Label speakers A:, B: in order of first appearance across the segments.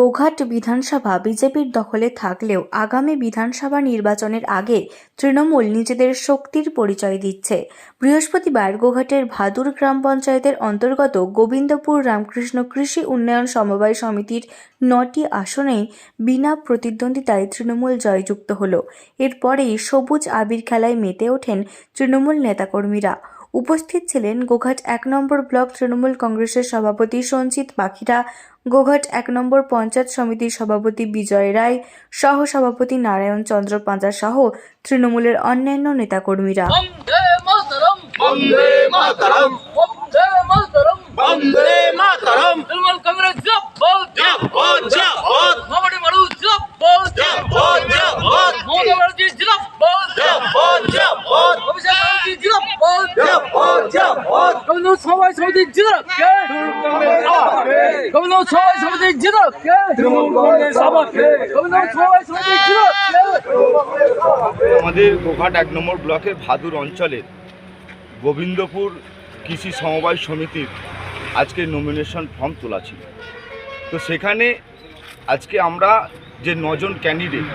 A: গোঘাট বিধানসভা বিজেপির দখলে থাকলেও আগামী বিধানসভা নির্বাচনের আগে তৃণমূল নিজেদের শক্তির পরিচয় দিচ্ছে। বৃহস্পতিবার গোঘাটের ভাদুর গ্রাম পঞ্চায়েতের অন্তর্গত গোবিন্দপুর রামকৃষ্ণ কৃষি উন্নয়ন সমবায় সমিতির নটি আসনেই বিনা প্রতিদ্বন্দ্বিতায় তৃণমূল জয়যুক্ত হল। এরপরেই সবুজ আবির খেলায় মেতে ওঠেন তৃণমূল নেতাকর্মীরা। উপস্থিত ছিলেন গোঘাট এক নম্বর ব্লক তৃণমূল কংগ্রেসের সভাপতি সঞ্চিত পাখিরা, গোঘাট এক নম্বর পঞ্চায়েত সমিতির সভাপতি বিজয় রায় সহ সভাপতি নারায়ণ চন্দ্র পাঁজা সহ তৃণমূলের অন্যান্য নেতাকর্মীরা।
B: আমাদের গোঘাট এক নম্বর ব্লকের ভাদুর অঞ্চলের গোবিন্দপুর কৃষি সমবায় সমিতির আজকে নমিনেশন ফর্ম তোলা ছিল। তো সেখানে আজকে আমরা যে নজন ক্যান্ডিডেট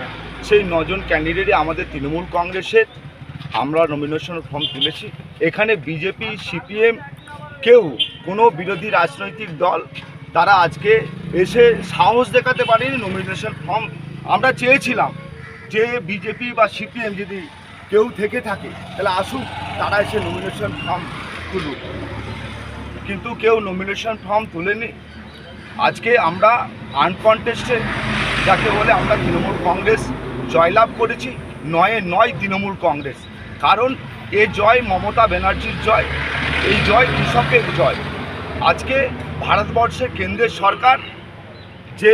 B: সেই নজন ক্যান্ডিডেটে আমাদের তৃণমূল কংগ্রেসের আমরা নমিনেশন ফর্ম তুলেছি। এখানে বিজেপি সিপিএম কেউ কোনো বিরোধী রাজনৈতিক দল তারা আজকে এসে সাহস দেখাতে পারেনি নমিনেশন ফর্ম আমরা চেয়েছিলাম যে বিজেপি বা সিপিএম যদি কেউ থেকে থাকে, তাহলে আসুক, তারা এসে নমিনেশন ফর্ম তুলুক। কিন্তু কেউ নমিনেশন ফর্ম তুলেনি। আজকে আমরা আনকনটেস্টেড যাকে বলে আমরা তৃণমূল কংগ্রেস, জয়লাভ করেছি। নয়ে নয় তৃণমূল কংগ্রেস। কারণ এ জয় মমতা ব্যানার্জির জয়, এই জয় কৃষকের জয়। আজকে ভারতবর্ষে কেন্দ্রের সরকার যে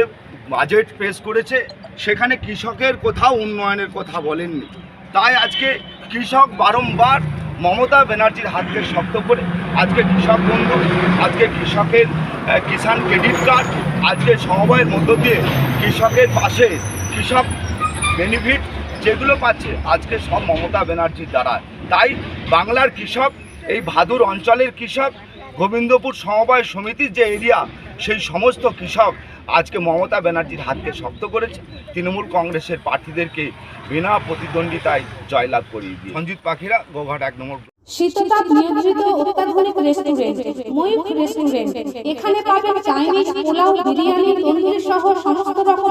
B: বাজেট পেশ করেছে, সেখানে কৃষকের কোথাও উন্নয়নের কথা বলেননি। তাই আজকে কৃষক বারংবার মমতা ব্যানার্জির হাতকে শক্ত করে, আজকে কৃষক বন্ধু, আজকে কৃষকের কিষাণ ক্রেডিট কার্ড, আজকে সমবায়ের মধ্য দিয়ে কৃষকের পাশে কৃষক বেনিফিট যেগুলো পাচ্ছে, আজকে সব মমতা ব্যানার্জির দ্বারা। তাই বাংলার কৃষক, এই ভাদুর অঞ্চলের কৃষক, গোবিন্দপুর সমবায় সমিতির যে এরিয়া, সেই সমস্ত কৃষক আজকে মমতা ব্যানার্জির হাতকে শক্ত করেছে। তৃণমূল কংগ্রেসের প্রার্থীদেরকে বিনা প্রতিদ্বন্দ্বিতায় জয়লাভ করিয়ে দিয়ে সঞ্জিত পাখিরা, গোঘাট এক নম্বর
C: শীততাপ নিয়ন্ত্রিত অত্যাধুনিক রেস্টুরেন্ট ময়ূখ রেস্টুরেন্ট এখানে পাবেন চাইনিজ পোলাও, বিরিয়ানি, তন্দুরি সহ সমস্ত রকম